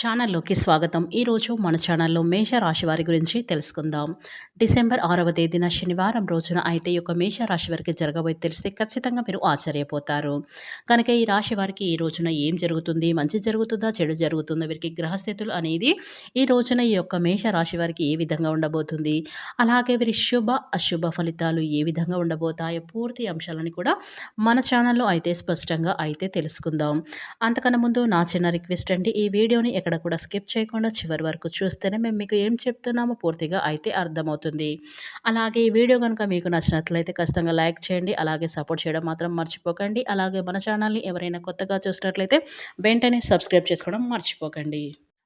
ఛానల్లోకి స్వాగతం. ఈరోజు మన ఛానల్లో మేష రాశి వారి గురించి తెలుసుకుందాం. డిసెంబర్ ఆరవ తేదీన శనివారం రోజున అయితే ఈ యొక్క మేష రాశి వారికి జరగబోయే తెలిస్తే ఖచ్చితంగా మీరు ఆశ్చర్యపోతారు. కనుక ఈ రాశి వారికి ఈ రోజున ఏం జరుగుతుంది? మంచి జరుగుతుందా? చెడు జరుగుతుందా? వీరికి గ్రహస్థితులు అనేది ఈ రోజున ఈ యొక్క మేష రాశి వారికి ఏ విధంగా ఉండబోతుంది? అలాగే వీరి శుభ అశుభ ఫలితాలు ఏ విధంగా ఉండబోతాయో పూర్తి అంశాలని కూడా మన ఛానల్లో అయితే స్పష్టంగా అయితే తెలుసుకుందాం. అంతకన్నా ముందు నా చిన్న రిక్వెస్ట్ అండి ఈ వీడియోని ఎక్కడ కూడా స్కిప్ చేయకుండా చివరి వరకు చూస్తేనే మేము మీకు ఏం చెప్తున్నామో పూర్తిగా అయితే అర్థమవుతుంది. అలాగే ఈ వీడియో కనుక మీకు నచ్చినట్లయితే ఖచ్చితంగా లైక్ చేయండి అలాగే సపోర్ట్ చేయడం మాత్రం మర్చిపోకండి. అలాగే మన ఛానల్ని ఎవరైనా కొత్తగా చూసినట్లయితే వెంటనే సబ్స్క్రైబ్ చేసుకోవడం మర్చిపోకండి.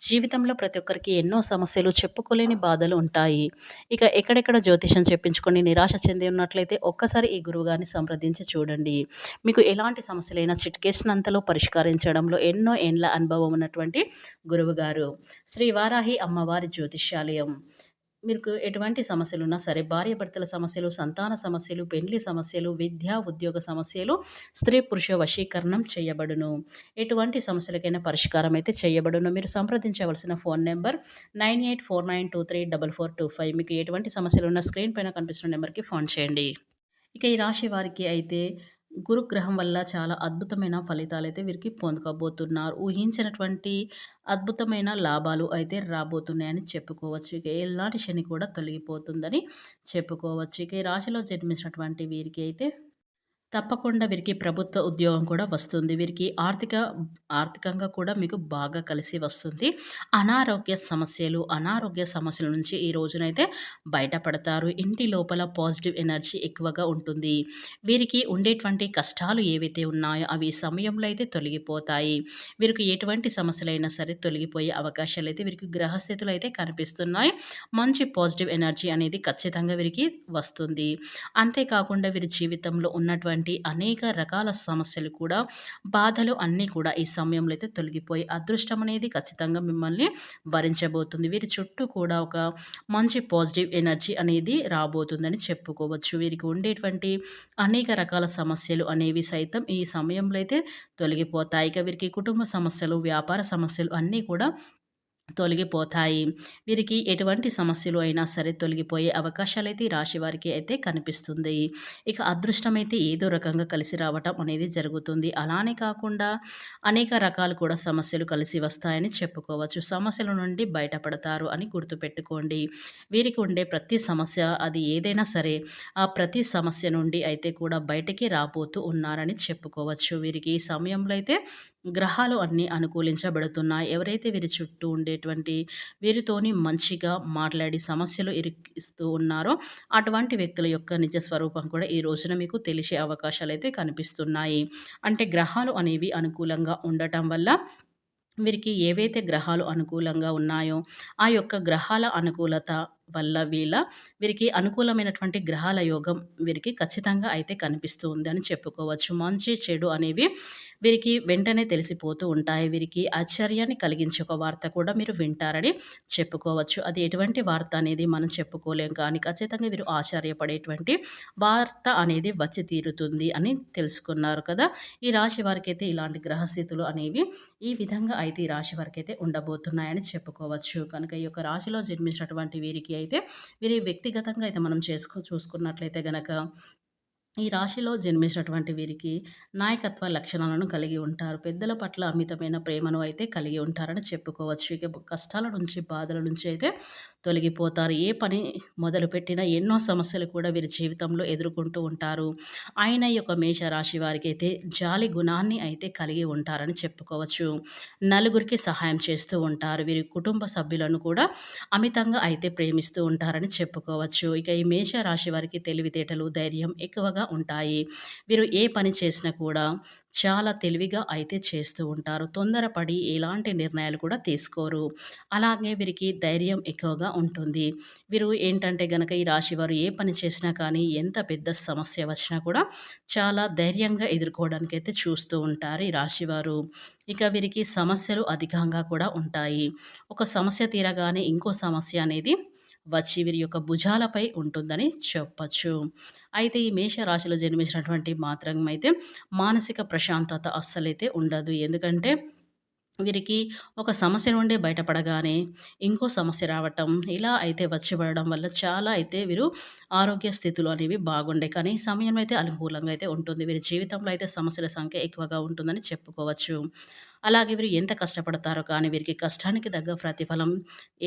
జీవితంలో ప్రతి ఒక్కరికి ఎన్నో సమస్యలు చెప్పుకోలేని బాధలు ఉంటాయి. ఇక ఎక్కడెక్కడ జ్యోతిషం చెప్పించుకొని నిరాశ చెంది ఉన్నట్లయితే ఒక్కసారి ఈ గురువుగారిని సంప్రదించి చూడండి. మీకు ఎలాంటి సమస్యలైనా చిట్కేసినంతలో పరిష్కరించడంలో ఎన్నో ఏండ్ల అనుభవం ఉన్నటువంటి గురువుగారు శ్రీ వారాహి అమ్మవారి జ్యోతిష్యాలయం. మీకు ఎటువంటి సమస్యలు ఉన్నా సరే భార్య భర్తల సమస్యలు సంతాన సమస్యలు పెళ్ళి సమస్యలు విద్యా ఉద్యోగ సమస్యలు స్త్రీ పురుష వశీకరణం చేయబడును. ఎటువంటి సమస్యలకైనా పరిష్కారం అయితే చేయబడును. మీరు సంప్రదించవలసిన phone number nine eight four nine two three double four two five. మీకు ఎటువంటి సమస్యలు ఉన్న స్క్రీన్ పైన కనిపిస్తున్న నెంబర్కి ఫోన్ చేయండి. ఇక ఈ రాశి వారికి అయితే గురుగ్రహం వల్ల చాలా అద్భుతమైన ఫలితాలు అయితే వీరికి పొందుకోబోతున్నారు. ఊహించినటువంటి అద్భుతమైన లాభాలు అయితే రాబోతున్నాయని చెప్పుకోవచ్చు. ఇక ఎలాంటి శని కూడా తొలగిపోతుందని చెప్పుకోవచ్చు. ఇక ఈ రాశిలో జన్మించినటువంటి వీరికి అయితే తప్పకుండా వీరికి ప్రభుత్వ ఉద్యోగం కూడా వస్తుంది. వీరికి ఆర్థిక ఆర్థికంగా కూడా మీకు బాగా కలిసి వస్తుంది. అనారోగ్య సమస్యలు అనారోగ్య సమస్యల నుంచి ఈ రోజునైతే బయటపడతారు. ఇంటి లోపల పాజిటివ్ ఎనర్జీ ఎక్కువగా ఉంటుంది. వీరికి ఉండేటువంటి కష్టాలు ఏవైతే ఉన్నాయో అవి సమయంలో అయితే తొలగిపోతాయి. వీరికి ఎటువంటి సమస్యలైనా సరే తొలగిపోయే అవకాశాలు అయితే వీరికి గ్రహస్థితులు అయితే కనిపిస్తున్నాయి. మంచి పాజిటివ్ ఎనర్జీ అనేది ఖచ్చితంగా వీరికి వస్తుంది. అంతేకాకుండా వీరి జీవితంలో ఉన్నటువంటి వంటి అనేక రకాల సమస్యలు కూడా బాధలు అన్నీ కూడా ఈ సమయంలో అయితే తొలగిపోయి అదృష్టం అనేది ఖచ్చితంగా మిమ్మల్ని వరించబోతుంది. వీరి చుట్టూ కూడా ఒక మంచి పాజిటివ్ ఎనర్జీ అనేది రాబోతుందని చెప్పుకోవచ్చు. వీరికి ఉండేటువంటి అనేక రకాల సమస్యలు అనేవి సైతం ఈ సమయంలో అయితే తొలగిపోతాయి. ఇక వీరికి కుటుంబ సమస్యలు వ్యాపార సమస్యలు అన్నీ కూడా తొలగిపోతాయి. వీరికి ఎటువంటి సమస్యలు అయినా సరే తొలగిపోయే అవకాశాలు అయితే రాశి వారికి అయితే కనిపిస్తుంది. ఇక అదృష్టం అయితే ఏదో రకంగా కలిసి రావటం అనేది జరుగుతుంది. అలానే కాకుండా అనేక రకాలు కూడా సమస్యలు కలిసి వస్తాయని చెప్పుకోవచ్చు. సమస్యల నుండి బయటపడతారు అని గుర్తుపెట్టుకోండి. వీరికి ఉండే ప్రతి సమస్య అది ఏదైనా సరే ఆ ప్రతి సమస్య నుండి అయితే కూడా బయటికి రాబోతూ ఉన్నారని చెప్పుకోవచ్చు. వీరికి ఈ సమయంలో అయితే గ్రహాలు అన్నీ అనుకూలించబడుతున్నాయి. ఎవరైతే వీరి చుట్టూ ఉండేటువంటి వీరితోని మంచిగా మాట్లాడి సమస్యలు ఇరికిస్తూ ఉన్నారో అటువంటి వ్యక్తుల యొక్క నిజ స్వరూపం కూడా ఈ రోజున మీకు తెలిసే అవకాశాలు అయితే కనిపిస్తున్నాయి. అంటే గ్రహాలు అనేవి అనుకూలంగా ఉండటం వల్ల వీరికి ఏవైతే గ్రహాలు అనుకూలంగా ఉన్నాయో ఆ యొక్క గ్రహాల అనుకూలత వల్ల వీళ్ళ వీరికి అనుకూలమైనటువంటి గ్రహాల యోగం వీరికి ఖచ్చితంగా అయితే కనిపిస్తూ ఉందని చెప్పుకోవచ్చు. మంచి చెడు అనేవి వీరికి వెంటనే తెలిసిపోతూ ఉంటాయి. వీరికి ఆశ్చర్యాన్ని కలిగించే ఒక వార్త కూడా మీరు వింటారని చెప్పుకోవచ్చు. అది ఎటువంటి వార్త అనేది మనం చెప్పుకోలేం కానీ ఖచ్చితంగా వీరు ఆశ్చర్యపడేటువంటి వార్త అనేది వచ్చి తీరుతుంది అని తెలుసుకున్నారు కదా. ఈ రాశి వారికి అయితే ఇలాంటి గ్రహస్థితులు అనేవి ఈ విధంగా అయితే ఈ రాశి వారికి అయితే ఉండబోతున్నాయని చెప్పుకోవచ్చు. కనుక ఈ యొక్క రాశిలో జన్మించినటువంటి వీరికి అయితే వీరి వ్యక్తిగతంగా అయితే మనం చేసుకో చూసుకున్నట్లయితే గనక ఈ రాశిలో జన్మించినటువంటి వీరికి నాయకత్వ లక్షణాలను కలిగి ఉంటారు. పెద్దల పట్ల అమితమైన ప్రేమను అయితే కలిగి ఉంటారని చెప్పుకోవచ్చు. ఇక కష్టాల నుంచి బాధల నుంచి అయితే తొలగిపోతారు. ఏ పని మొదలుపెట్టినా ఎన్నో సమస్యలు కూడా వీరి జీవితంలో ఎదుర్కొంటూ ఉంటారు. ఆయన యొక్క మేషరాశి వారికి అయితే జాలి గుణాన్ని అయితే కలిగి ఉంటారని చెప్పుకోవచ్చు. నలుగురికి సహాయం చేస్తూ ఉంటారు. వీరి కుటుంబ సభ్యులను కూడా అమితంగా అయితే ప్రేమిస్తూ ఉంటారని చెప్పుకోవచ్చు. ఇక ఈ మేషరాశి వారికి తెలివితేటలు ధైర్యం ఎక్కువగా ఎక్కువగా ఉంటాయి. వీరు ఏ పని చేసినా కూడా చాలా తెలివిగా అయితే చేస్తూ ఉంటారు. తొందరపడి ఎలాంటి నిర్ణయాలు కూడా తీసుకోరు. అలాగే వీరికి ధైర్యం ఎక్కువగా ఉంటుంది. వీరు ఏంటంటే గనక ఈ రాశివారు ఏ పని చేసినా కానీ ఎంత పెద్ద సమస్య వచ్చినా కూడా చాలా ధైర్యంగా ఎదుర్కోవడానికైతే చూస్తూ ఉంటారు ఈ రాశివారు. ఇక వీరికి సమస్యలు అధికంగా కూడా ఉంటాయి. ఒక సమస్య తీరగానే ఇంకో సమస్య అనేది వచ్చి వీరి యొక్క భుజాలపై ఉంటుందని చెప్పచ్చు. అయితే ఈ మేషరాశిలో జన్మించినటువంటి మాత్రం అయితే మానసిక ప్రశాంతత అస్సలైతే ఉండదు. ఎందుకంటే వీరికి ఒక సమస్య నుండి బయటపడగానే ఇంకో సమస్య రావటం ఇలా అయితే వచ్చిపడడం వల్ల చాలా అయితే వీరు ఆరోగ్య స్థితులు అనేవి బాగుండే కానీ సమయం అయితే అనుకూలంగా అయితే ఉంటుంది. వీరి జీవితంలో అయితే సమస్యల సంఖ్య ఎక్కువగా ఉంటుందని చెప్పుకోవచ్చు. అలాగే వీరు ఎంత కష్టపడతారో కానీ వీరికి కష్టానికి తగ్గ ప్రతిఫలం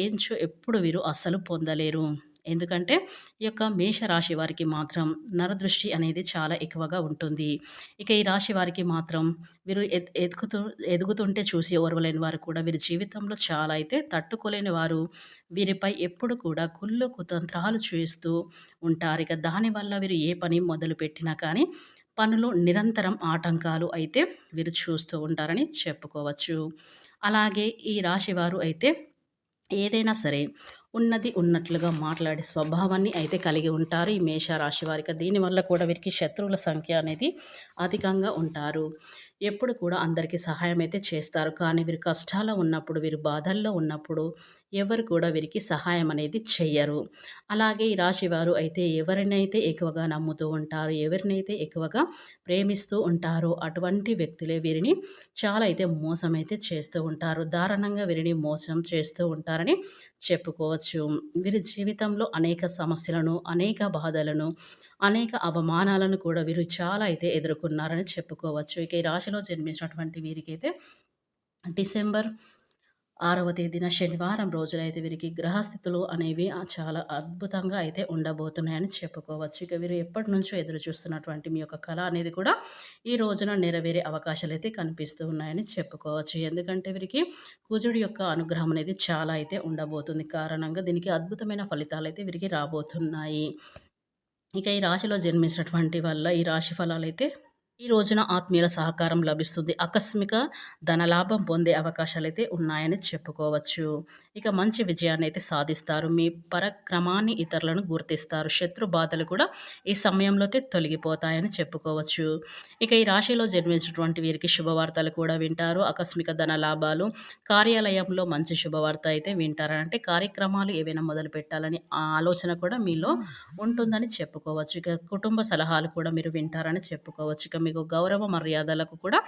ఏంచో ఎప్పుడు వీరు అస్సలు పొందలేరు. ఎందుకంటే ఈ యొక్క మేషరాశి వారికి మాత్రం నరదృష్టి అనేది చాలా ఎక్కువగా ఉంటుంది. ఇక ఈ రాశి వారికి మాత్రం వీరు ఎదుగుతూ ఎదుగుతుంటే చూసి ఓర్వలేని వారు కూడా వీరి జీవితంలో చాలా అయితే తట్టుకోలేని వారు వీరిపై ఎప్పుడు కూడా కుళ్ళు కుతంత్రాలు చూస్తూ ఉంటారు. ఇక దానివల్ల వీరు ఏ పని మొదలుపెట్టినా కానీ పనులు నిరంతరం ఆటంకాలు అయితే వీరు చూస్తూ ఉంటారని చెప్పుకోవచ్చు. అలాగే ఈ రాశివారు అయితే ఏదైనా సరే ఉన్నది ఉన్నట్లుగా మాట్లాడే స్వభావాన్ని అయితే కలిగి ఉంటారు ఈ మేష రాశి వారికి. దీనివల్ల కూడా వీరికి శత్రువుల సంఖ్య అనేది అధికంగా ఉంటారు. ఎప్పుడు కూడా అందరికీ సహాయం అయితే చేస్తారు. కానీ వీరు కష్టాల్లో ఉన్నప్పుడు, వీరు బాధల్లో ఉన్నప్పుడు ఎవరు కూడా వీరికి సహాయం అనేది చెయ్యరు. అలాగే ఈ రాశివారు అయితే ఎవరినైతే ఎక్కువగా నమ్ముతూ ఉంటారు ఎవరినైతే ఎక్కువగా ప్రేమిస్తూ ఉంటారో అటువంటి వ్యక్తులే వీరిని చాలా అయితే మోసం అయితే చేస్తూ ఉంటారు. దారుణంగా వీరిని మోసం చేస్తూ ఉంటారని చెప్పుకోవచ్చు. వీరి జీవితంలో అనేక సమస్యలను, అనేక బాధలను, అనేక అవమానాలను కూడా వీరు చాలా అయితే ఎదుర్కొన్నారని చెప్పుకోవచ్చు. ఇక ఈ రాశిలో జన్మించినటువంటి వీరికైతే డిసెంబర్ ఆరవ తేదీన శనివారం రోజునైతే వీరికి గ్రహస్థితులు అనేవి చాలా అద్భుతంగా అయితే ఉండబోతున్నాయని చెప్పుకోవచ్చు. ఇక వీరు ఎప్పటినుంచో ఎదురు చూస్తున్నటువంటి మీ యొక్క కళ అనేది కూడా ఈ రోజున నెరవేరే అవకాశాలైతే కనిపిస్తూ ఉన్నాయని చెప్పుకోవచ్చు. ఎందుకంటే వీరికి కుజుడి యొక్క అనుగ్రహం అనేది చాలా అయితే ఉండబోతుంది. కారణంగా దీనికి అద్భుతమైన ఫలితాలు అయితే వీరికి రాబోతున్నాయి. ఇక ఈ రాశిలో జన్మించినటువంటి వల్ల ఈ రాశి ఫలాలు అయితే ఈ రోజున ఆత్మీయుల సహకారం లభిస్తుంది. ఆకస్మిక ధనలాభం పొందే అవకాశాలైతే ఉన్నాయని చెప్పుకోవచ్చు. ఇక మంచి విజయాన్నైతే సాధిస్తారు. మీ పరాక్రమాన్ని ఇతరులను గుర్తిస్తారు. శత్రు బాధలు కూడా ఈ సమయంలో అయితే తొలగిపోతాయని చెప్పుకోవచ్చు. ఇక ఈ రాశిలో జన్మించినటువంటి వీరికి శుభవార్తలు కూడా వింటారు. ఆకస్మిక ధన లాభాలు, కార్యాలయంలో మంచి శుభవార్త అయితే వింటారు. అంటే కార్యక్రమాలు ఏవైనా మొదలుపెట్టాలని ఆ ఆలోచన కూడా మీలో ఉంటుందని చెప్పుకోవచ్చు. ఇక కుటుంబ సలహాలు కూడా మీరు వింటారని చెప్పుకోవచ్చు. ఇక మీకు గౌరవ మర్యాదలకు కూడా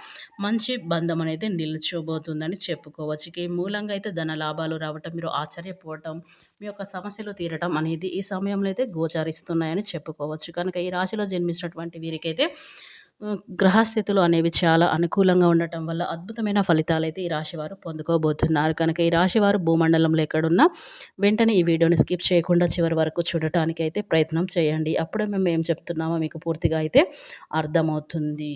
మంచి బంధం అనేది నిలిచోబోతుందని చెప్పుకోవచ్చు. ఈ మూలంగా అయితే ధన లాభాలు రావటం, మీరు ఆశ్చర్యపోవటం, మీ యొక్క సమస్యలు తీరటం అనేది ఈ సమయంలో అయితే గోచరిస్తున్నాయని చెప్పుకోవచ్చు. కనుక ఈ రాశిలో జన్మించినటువంటి వీరికైతే గ్రహస్థితులు అనేవి చాలా అనుకూలంగా ఉండటం వల్ల అద్భుతమైన ఫలితాలు అయితే ఈ రాశివారు పొందుకోబోతున్నారు. కనుక ఈ రాశివారు భూమండలంలో ఎక్కడున్నా వెంటనే ఈ వీడియోని స్కిప్ చేయకుండా చివరి వరకు చూడటానికి అయితే ప్రయత్నం చేయండి. అప్పుడే మేము ఏం చెప్తున్నామో మీకు పూర్తిగా అయితే అర్థమవుతుంది.